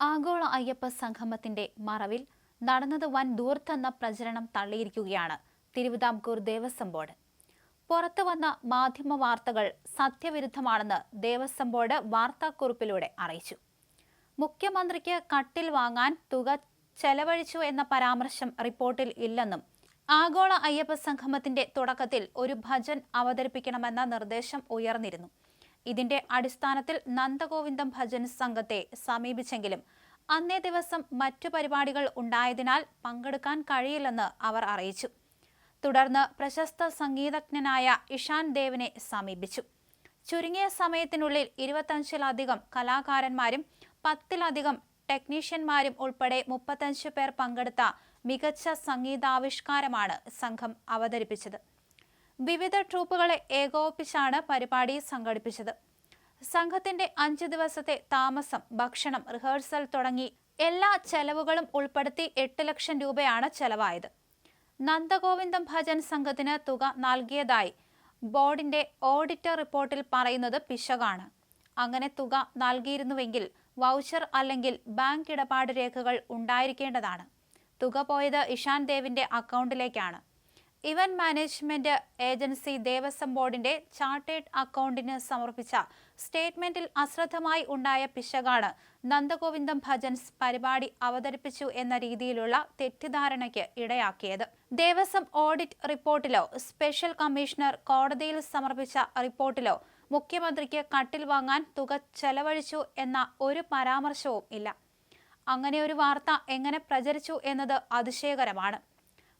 ആഗോള അയ്യപ്പ സംഗമത്തിന്റെ മറവിൽ നടന്നത് വൻ ദൂർത്തെന്ന പ്രചരണം തള്ളിയിരിക്കുകയാണ് തിരുവിതാംകൂർ ദേവസ്വം ബോർഡ്. പുറത്തു വന്ന മാധ്യമ വാർത്തകൾ സത്യവിരുദ്ധമാണെന്ന് ദേവസ്വം ബോർഡ് വാർത്താക്കുറിപ്പിലൂടെ അറിയിച്ചു. മുഖ്യമന്ത്രിക്ക് കട്ടിൽ വാങ്ങാൻ തുക ചെലവഴിച്ചു എന്ന പരാമർശം റിപ്പോർട്ടിൽ ഇല്ലെന്നും ആഗോള അയ്യപ്പ സംഗമത്തിന്റെ തുടക്കത്തിൽ ഒരു ഭജൻ അവതരിപ്പിക്കണമെന്ന നിർദ്ദേശം ഉയർന്നിരുന്നു. ഇതിന്റെ അടിസ്ഥാനത്തിൽ നന്ദഗോവിന്ദം ഭജൻ സംഘത്തെ സമീപിച്ചെങ്കിലും അന്നേ ദിവസം മറ്റു പരിപാടികൾ ഉണ്ടായതിനാൽ പങ്കെടുക്കാൻ കഴിയില്ലെന്ന് അവർ അറിയിച്ചു. തുടർന്ന് പ്രശസ്ത സംഗീതജ്ഞനായ ഇഷാൻ ദേവിനെ സമീപിച്ചു. ചുരുങ്ങിയ സമയത്തിനുള്ളിൽ ഇരുപത്തഞ്ചിലധികം കലാകാരന്മാരും പത്തിലധികം ടെക്നീഷ്യന്മാരും ഉൾപ്പെടെ മുപ്പത്തഞ്ച് പേർ പങ്കെടുത്ത മികച്ച സംഗീതാവിഷ്കാരമാണ് സംഘം അവതരിപ്പിച്ചത്. വിവിധ ട്രൂപ്പുകളെ ഏകോപിപ്പിച്ചാണ് പരിപാടി സംഘടിപ്പിച്ചത്. സംഘത്തിന്റെ അഞ്ചു ദിവസത്തെ താമസം ഭക്ഷണം റിഹേഴ്സൽ തുടങ്ങി എല്ലാ ചെലവുകളും ഉൾപ്പെടുത്തി എട്ട് ലക്ഷം രൂപയാണ് ചെലവായത്. നന്ദഗോവിന്ദം ഭജൻ സംഘത്തിന് തുക നൽകിയതായി ബോർഡിന്റെ ഓഡിറ്റർ റിപ്പോർട്ടിൽ പറയുന്നത് പിശകാണ്. അങ്ങനെ തുക നൽകിയിരുന്നുവെങ്കിൽ വൗച്ചർ അല്ലെങ്കിൽ ബാങ്ക് ഇടപാട് രേഖകൾ ഉണ്ടായിരിക്കേണ്ടതാണ്. തുക പോയത് ഇഷാൻ ദേവിന്റെ അക്കൗണ്ടിലേക്കാണ്. ഇവന്റ് മാനേജ്മെന്റ് ഏജൻസി ദേവസ്വം ബോർഡിന്റെ ചാർട്ടേഡ് അക്കൗണ്ടിന് സമർപ്പിച്ച സ്റ്റേറ്റ്മെന്റിൽ അശ്രദ്ധമായി ഉണ്ടായ പിശകാണ് നന്ദഗോവിന്ദം ഭജൻസ് പരിപാടി അവതരിപ്പിച്ചു എന്ന രീതിയിലുള്ള തെറ്റിദ്ധാരണയ്ക്ക് ഇടയാക്കിയത്. ദേവസ്വം ഓഡിറ്റ് റിപ്പോർട്ടിലോ സ്പെഷ്യൽ കമ്മീഷണർ കോടതിയിൽ സമർപ്പിച്ച റിപ്പോർട്ടിലോ മുഖ്യമന്ത്രിക്ക് കട്ടിൽ വാങ്ങാൻ തുക ചെലവഴിച്ചു എന്ന ഒരു പരാമർശവും ഇല്ല. അങ്ങനെ ഒരു വാർത്ത എങ്ങനെ പ്രചരിച്ചു എന്നത് അതിശയകരമാണ്.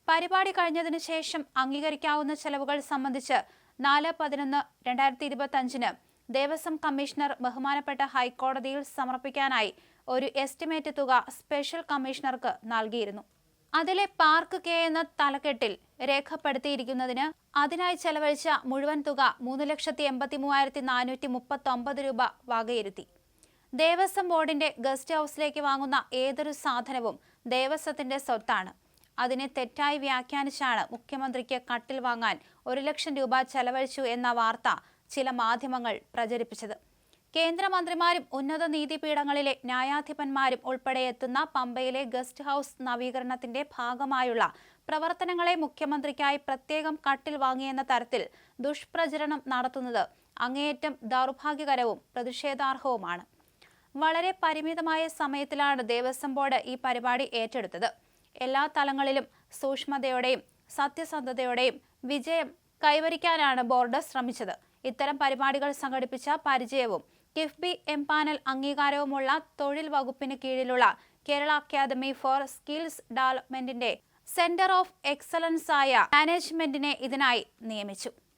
പരിപാടി കഴിഞ്ഞതിന് ശേഷം അംഗീകരിക്കാവുന്ന ചെലവുകൾ സംബന്ധിച്ച് നാല് പതിനൊന്ന് രണ്ടായിരത്തി ഇരുപത്തി അഞ്ചിന് ദേവസ്വം കമ്മീഷണർ ബഹുമാനപ്പെട്ട ഹൈക്കോടതിയിൽ സമർപ്പിക്കാനായി ഒരു എസ്റ്റിമേറ്റ് തുക സ്പെഷ്യൽ കമ്മീഷണർക്ക് നൽകിയിരുന്നു. അതിലെ പാർക്ക് കെ എന്ന തലക്കെട്ടിൽ രേഖപ്പെടുത്തിയിരിക്കുന്നതിന് അതിനായി ചെലവഴിച്ച മുഴുവൻ തുക മൂന്ന് ലക്ഷത്തി എൺപത്തി മൂവായിരത്തി നാനൂറ്റി മുപ്പത്തി ഒമ്പത് രൂപ വകയിരുത്തി. ദേവസ്വം ബോർഡിന്റെ ഗസ്റ്റ് ഹൗസിലേക്ക് വാങ്ങുന്ന ഏതൊരു സാധനവും ദേവസ്വത്തിന്റെ സ്വത്താണ്. അതിനെ തെറ്റായി വ്യാഖ്യാനിച്ചാണ് മുഖ്യമന്ത്രിക്ക് കട്ടിൽ വാങ്ങാൻ ഒരു ലക്ഷം രൂപ ചെലവഴിച്ചു എന്ന വാർത്ത ചില മാധ്യമങ്ങൾ പ്രചരിപ്പിച്ചത്. കേന്ദ്രമന്ത്രിമാരും ഉന്നത നീതിപീഠങ്ങളിലെ ന്യായാധിപന്മാരും ഉൾപ്പെടെ എത്തുന്ന പമ്പയിലെ ഗസ്റ്റ് ഹൗസ് നവീകരണത്തിന്റെ ഭാഗമായുള്ള പ്രവർത്തനങ്ങളെ മുഖ്യമന്ത്രിക്കായി പ്രത്യേകം കട്ടിൽ വാങ്ങിയെന്ന തരത്തിൽ ദുഷ്പ്രചരണം നടത്തുന്നത് അങ്ങേയറ്റം ദൗർഭാഗ്യകരവും പ്രതിഷേധാർഹവുമാണ്. വളരെ പരിമിതമായ സമയത്തിലാണ് ദേവസ്വം ബോർഡ് ഈ പരിപാടി ഏറ്റെടുത്തത്. എല്ലാ തലങ്ങളിലും സൂക്ഷ്മതയോടെയും സത്യസന്ധതയോടെയും വിജയം കൈവരിക്കാനാണ് ബോർഡ് ശ്രമിച്ചത്. ഇത്തരം പരിപാടികൾ സംഘടിപ്പിച്ച പരിചയവും കിഫ്ബി എംപാനൽ അംഗീകാരവുമുള്ള തൊഴിൽ വകുപ്പിന് കീഴിലുള്ള കേരള അക്കാദമി ഫോർ സ്കിൽസ് ഡെവലപ്മെന്റിന്റെ സെന്റർ ഓഫ് എക്സലൻസ് ആയ മാനേജ്മെന്റിനെ ഇതിനായി നിയമിച്ചു.